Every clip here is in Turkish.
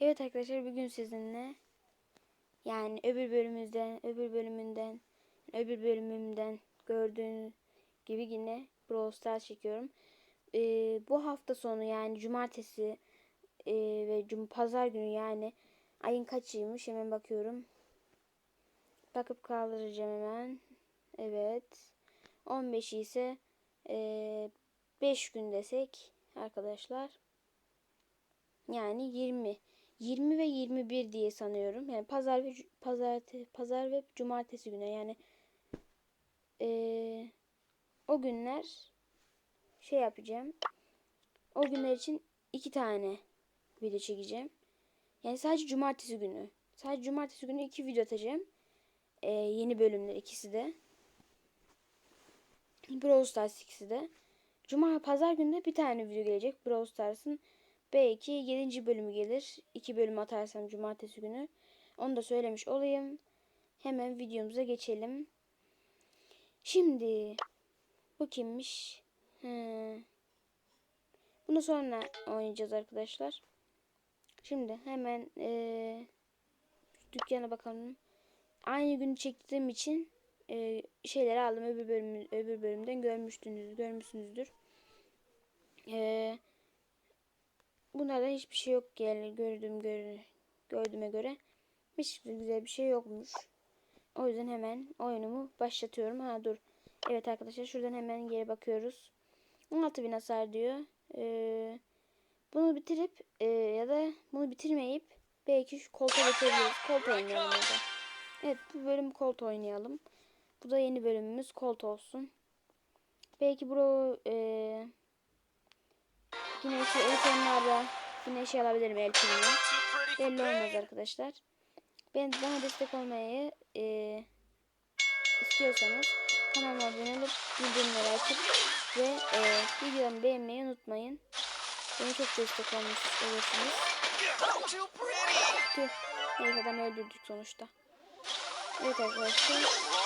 Evet arkadaşlar bugün sizinle yani öbür bölümümüzden, öbür bölümünden, öbür bölümümden gördüğünüz gibi yine Brawl Stars çekiyorum. Ee, bu hafta sonu yani cumartesi e, ve cum pazar günü yani ayın kaçıymış hemen bakıyorum. Bakıp kaldıracağım hemen. Evet. 15 ise 5 gün desek arkadaşlar. Yani 20. 20 ve 21 diye sanıyorum. Yani pazar ve pazar pazar ve cumartesi günü yani eee, o günler şey yapacağım. O günler için iki tane video çekeceğim. Yani sadece cumartesi günü. Sadece cumartesi günü iki video atacağım. Eee, yeni bölümler ikisi de. Brawl Stars ikisi de. Cuma pazar günde bir tane video gelecek. Brawl Stars'ın belki 7. bölümü gelir. 2 bölüm atarsam cumartesi günü. Onu da söylemiş olayım. Hemen videomuza geçelim. Şimdi bu kimmiş? He. Bunu sonra oynayacağız arkadaşlar. Şimdi hemen ee, dükkana bakalım. Aynı günü çektiğim için e, şeyleri aldım. Öbür bölüm öbür bölümden görmüştünüz, görmüşsünüzdür. E, bunlardan hiçbir şey yok yani gördüğüm göre, gördüğüme göre hiç güzel bir şey yokmuş. O yüzden hemen oyunumu başlatıyorum. Ha dur. Evet arkadaşlar şuradan hemen geri bakıyoruz. 16.000 hasar diyor. Ee, bunu bitirip e, ya da bunu bitirmeyip belki şu koltuğa geçebiliriz. Kolt oynayalım ya da. Evet bu bölüm kolt oynayalım. Bu da yeni bölümümüz kolt olsun. Belki bro e, yine şu en sonlarda şey alabilirim el pilini. Belli olmaz arkadaşlar. Ben bana destek olmayı e, istiyorsanız kanalıma abone olup bildirimleri açıp ve e, videolarımı beğenmeyi unutmayın. Beni çok destek olmuş olursunuz. Tüh. Neyse adam öldürdük sonuçta. Evet arkadaşlar.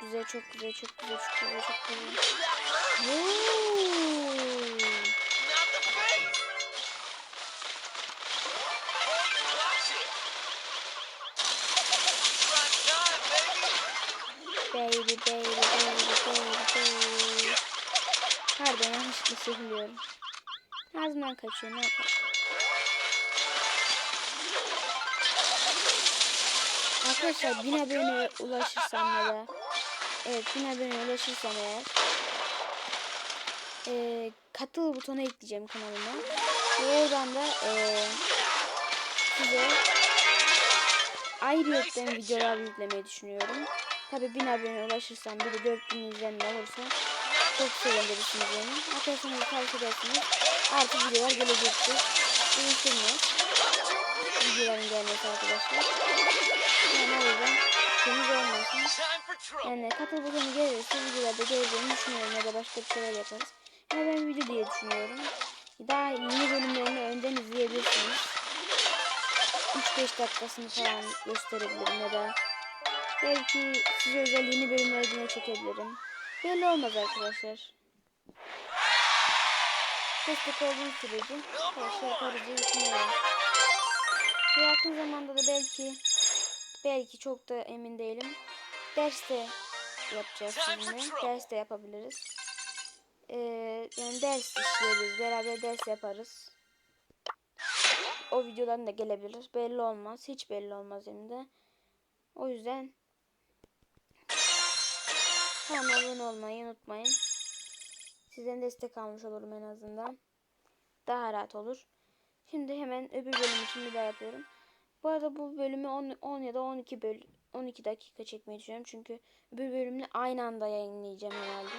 Çok güzel çok güzel çok güzel çok güzel çok güzel. Woo! Baby baby baby baby. Pardon yanlışlıkla söylüyorum. Ağzımdan kaçıyor ne yapalım. Arkadaşlar 1000 abone ulaşırsam ya da Evet 1000 abone ulaşırsam eğer e, katıl butonu ekleyeceğim kanalıma. Ve oradan da e, size ayrıyetten videolar yüklemeyi düşünüyorum. Tabi 1000 abone ulaşırsam bir de 4000 izlenme olursa çok sevindirirsiniz beni. Arkadaşlarınızı tavsiye edersiniz. Artık videolar gelecektir. Değiştirmiyor. Videoların gelmesi arkadaşlar. Temiz olmasın. Yani katıl butonu gelirse videolarda geleceğini düşünüyorum ya da başka bir şeyler yaparız. Ama ben video diye düşünüyorum. Daha yeni bölümlerini önden izleyebilirsiniz. 3-5 dakikasını falan gösterebilirim ya da belki size özel yeni bölümler yine çekebilirim. Belli olmaz arkadaşlar. Destek olduğum sürece her şey yaparız diye düşünüyorum. Ve yakın zamanda da belki belki çok da emin değilim. Ders de yapacağız sizinle. Ders de yapabiliriz. Ee, yani ders işleriz. Beraber ders yaparız. O videoların da gelebilir. Belli olmaz. Hiç belli olmaz hem de. O yüzden kanalıma abone olmayı unutmayın. Sizden destek almış olurum en azından. Daha rahat olur. Şimdi hemen öbür bölüm için bir daha yapıyorum. Bu arada bu bölümü 10, 10 ya da 12 böl 12 dakika çekmeyi düşünüyorum. Çünkü öbür bölümle aynı anda yayınlayacağım herhalde.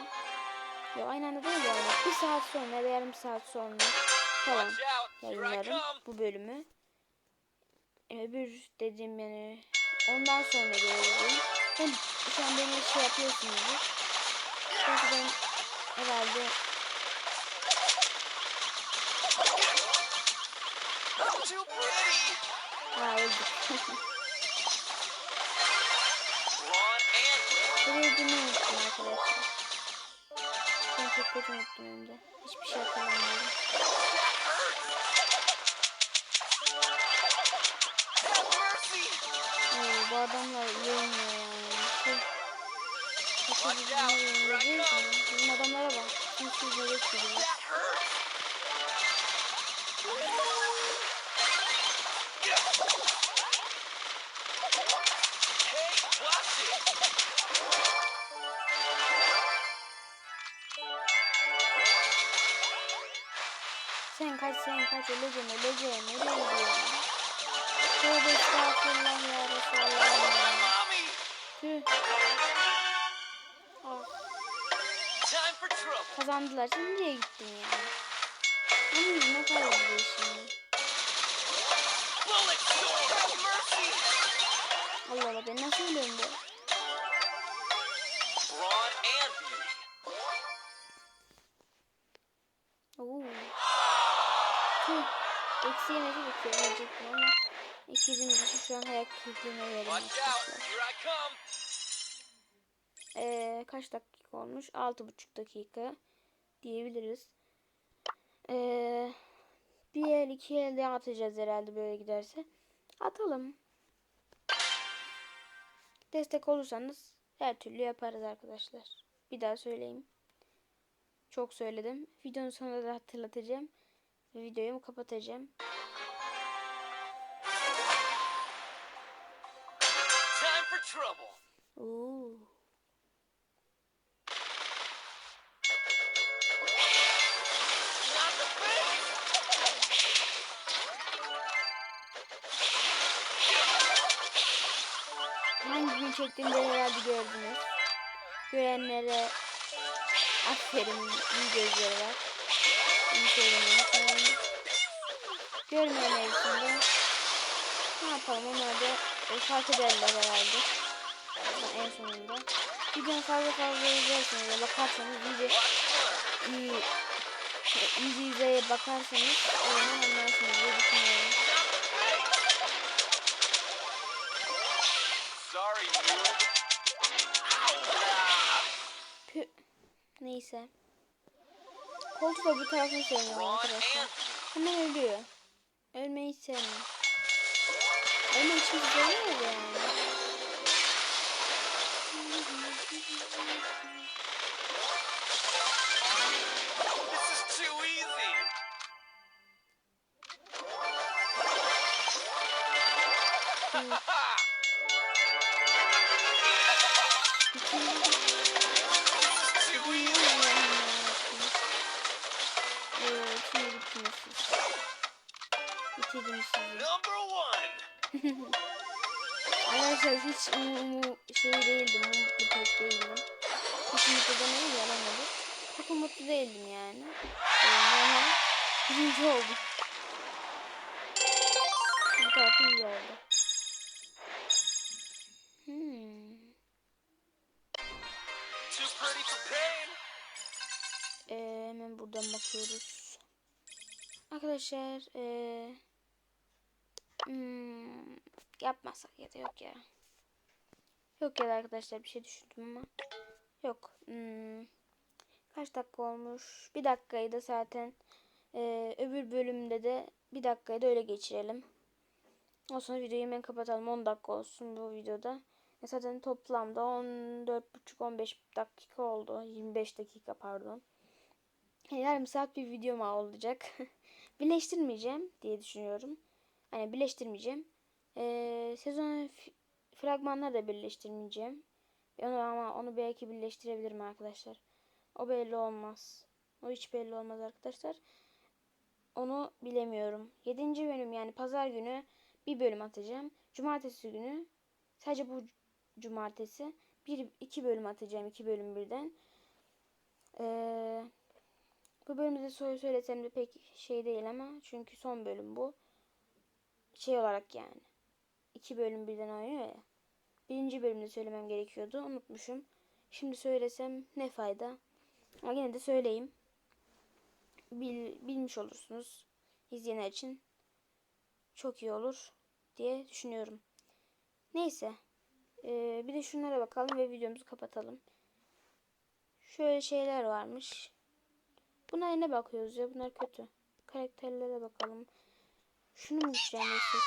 Yok aynı anda değil yani. Bir saat sonra ya yarım saat sonra falan yayınlarım bu bölümü. Öbür dediğim yani ondan sonra göreceğim. Ben şu an beni şey yapıyorsunuzdur. Çünkü ben herhalde too pretty. Ha and Buraya girmeyi unuttum arkadaşlar. Ben çok kötü unuttum hem de. Hiçbir şey hatırlamıyorum. Oo, bu adamlar iyi oynuyor yani. Şey, Watch bizim out, oynuyor. Bizim adamlara bak. Kimse bebek gibi. Kaç sen kaç öleceğim öleceğim. Nereye? Tövbe estağfurullah ya Resulallah Tüh. Ah, kazandılar. Sen nereye gittin ya? Onun yüzüne kaybediyor şimdi. Allah Allah ben nasıl ölüyorum be? Eksi yemedi bitiyor. Ölecektim ama. İkizimiz için şu an hayat keyfine verim. Ee, kaç dakika olmuş? 6,5 dakika diyebiliriz. Ee, bir el iki el daha atacağız herhalde böyle giderse. Atalım. Destek olursanız her türlü yaparız arkadaşlar. Bir daha söyleyeyim. Çok söyledim. Videonun sonunda da hatırlatacağım. Videoyu kapatacağım. Trouble. Oo. Not the face. Hangi gün çektiğimde herhalde gördünüz. Görenlere aferin iyi gözleri var. İyi söylemeyi. Görmeyenler için de ne yapalım onlar da fark ederler herhalde. En sonunda. Videonun fazla fazla izlerseniz bakarsanız iyice iyi, iyice yüzeye bakarsanız o zaman anlarsınız diye düşünüyorum. Pü. Neyse. Koltuğu da bu tarafını sevmiyorum arkadaşlar. Hemen ölüyor. Ölmeyi sevmiyorum. Ölmeyi hiç kimse sevmiyor yani. Bitirdim sizi. Arkadaşlar hiç umumu şey değildim, umutlu pek değildim. Hiç mutlu demeyi yaramadı. Çok umutlu değildim yani. Ee, ama birinci oldum. Bu tarafı iyi oldu. Buradan bakıyoruz. Arkadaşlar ee, yapmasak ya da yok ya. Yok ya da arkadaşlar bir şey düşündüm ama yok. Hmm, kaç dakika olmuş? Bir dakikayı da zaten ee, öbür bölümde de bir dakikayı da öyle geçirelim. O sonra videoyu hemen kapatalım. 10 dakika olsun bu videoda. E zaten toplamda 14,5-15 dakika oldu. 25 dakika pardon. Yarım saat bir videom olacak. birleştirmeyeceğim diye düşünüyorum. Hani birleştirmeyeceğim. Ee, sezon fragmanları da birleştirmeyeceğim. Onu ama onu belki birleştirebilirim arkadaşlar. O belli olmaz. O hiç belli olmaz arkadaşlar. Onu bilemiyorum. 7. bölüm yani pazar günü bir bölüm atacağım. Cumartesi günü sadece bu cumartesi bir iki bölüm atacağım. iki bölüm birden. Ee, bu bölümde soru söylesem de pek şey değil ama çünkü son bölüm bu. Şey olarak yani. iki bölüm birden oynuyor ya. Birinci bölümde söylemem gerekiyordu. Unutmuşum. Şimdi söylesem ne fayda. Ama yine de söyleyeyim. Bil, bilmiş olursunuz. izleyenler için. çok iyi olur diye düşünüyorum. Neyse. Ee, bir de şunlara bakalım ve videomuzu kapatalım. Şöyle şeyler varmış. Bunlara ne bakıyoruz ya? Bunlar kötü. Karakterlere bakalım. Şunu mu güçlendirsek?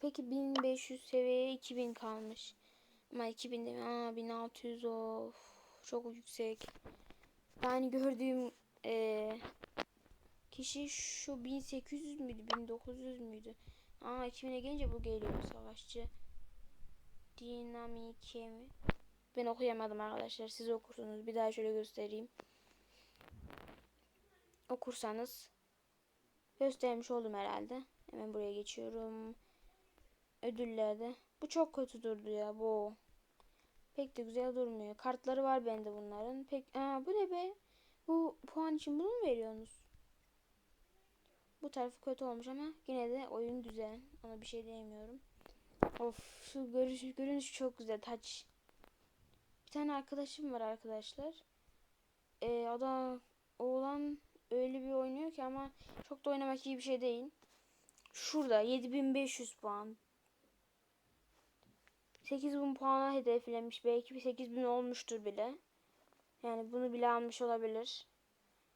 Peki 1500 seviyeye 2000 kalmış. Ama 2000 de aa 1600 of çok yüksek. Yani gördüğüm eee, kişi şu 1800 müydü 1900 müydü? Aa 2000'e gelince bu geliyor savaşçı. Dinamike mi? Ben okuyamadım arkadaşlar. Siz okursunuz. Bir daha şöyle göstereyim. Okursanız göstermiş oldum herhalde. Hemen buraya geçiyorum. Ödüllerde. Bu çok kötü durdu ya bu. Pek de güzel durmuyor. Kartları var bende bunların. Pek Aa, bu ne be? Bu puan için bunu mu veriyorsunuz? Bu tarafı kötü olmuş ama yine de oyun güzel. Ona bir şey diyemiyorum. Of şu görünüş, görünüş çok güzel. Taç. Bir tane arkadaşım var arkadaşlar. Ee, o da oğlan öyle bir oynuyor ki ama çok da oynamak iyi bir şey değil. Şurada 7500 puan. 8000 puana hedeflemiş. Belki bir 8000 olmuştur bile. Yani bunu bile almış olabilir.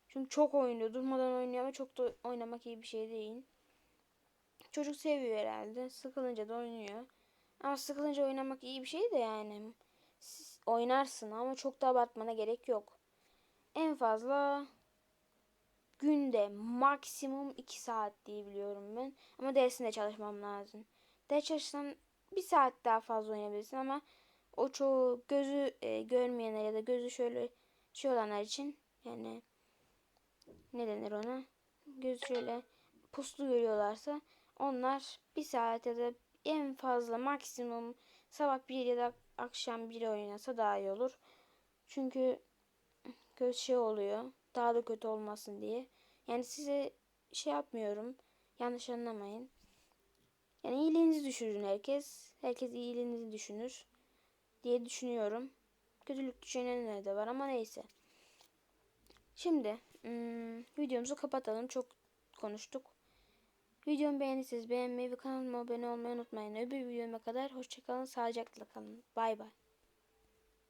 Çünkü çok oynuyor. Durmadan oynuyor ama çok da oynamak iyi bir şey değil. Çocuk seviyor herhalde. Sıkılınca da oynuyor. Ama sıkılınca oynamak iyi bir şey de yani. Siz oynarsın ama çok da abartmana gerek yok. En fazla günde maksimum 2 saat diye biliyorum ben. Ama dersinde çalışmam lazım. Ders çalışsan bir saat daha fazla oynayabilirsin ama o çoğu gözü e, görmeyenler ya da gözü şöyle şey olanlar için yani ne denir ona? Gözü şöyle puslu görüyorlarsa onlar bir saat ya da en fazla maksimum sabah bir ya da akşam bir oynasa daha iyi olur. Çünkü göz şey oluyor. Daha da kötü olmasın diye. Yani size şey yapmıyorum. Yanlış anlamayın. Yani iyiliğinizi düşünün herkes. Herkes iyiliğinizi düşünür diye düşünüyorum. Kötülük düşünenler de var ama neyse. Şimdi hmm, videomuzu kapatalım. Çok konuştuk. Videomu beğendiyseniz beğenmeyi ve kanalıma abone olmayı unutmayın. Öbür videoma kadar hoşçakalın. Sağlıcakla kalın. Bay bay.